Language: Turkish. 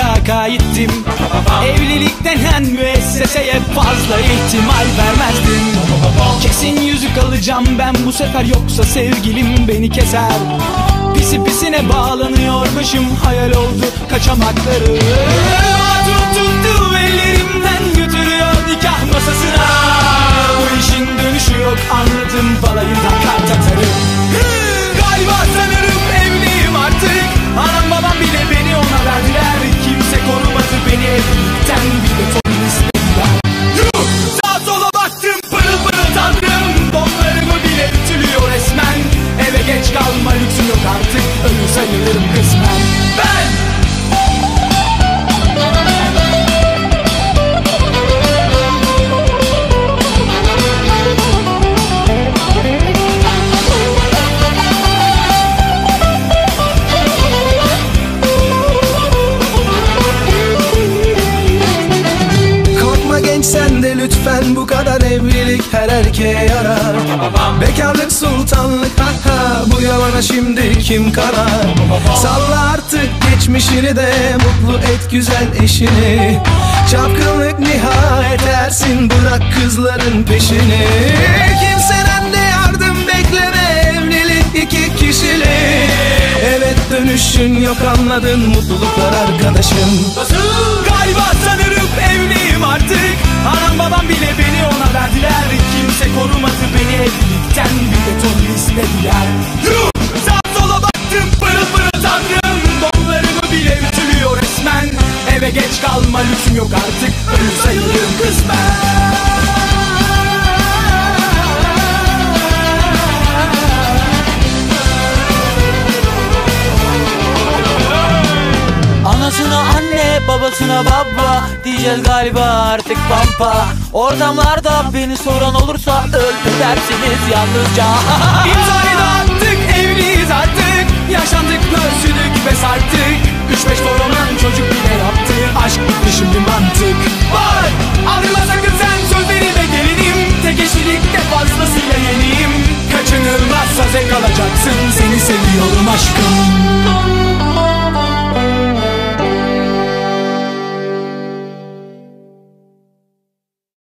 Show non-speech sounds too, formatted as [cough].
şikayettim Evlilik denen müesseseye fazla ihtimal vermezdim. Kesin yüzük alacağım ben bu sefer yoksa sevgilim beni keser. Pisi pisine bağlanıyormuşum hayal oldu kaçamakları evlilik her erkeğe yarar. Bekarlık sultanlık ha ha. Bu yalana şimdi kim karar? Salla artık geçmişini de mutlu et güzel eşini. Çapkınlık nihayet ersin bırak kızların peşini. Kimseden de yardım bekleme evlilik iki kişilik Evet dönüşün yok anladın mutluluklar arkadaşım Suçum yok artık. Ölü sayılırım kısmen. Anasına anne babasına baba Diyeceğiz galiba artık pampa. Ortamlarda beni soran olursa Öldü dersiniz yalnızca. [laughs] İmzayı da attık evliyiz artık. Yaşandık görsüdük ve sarttık 3-5 doğru Şimdi mantık var.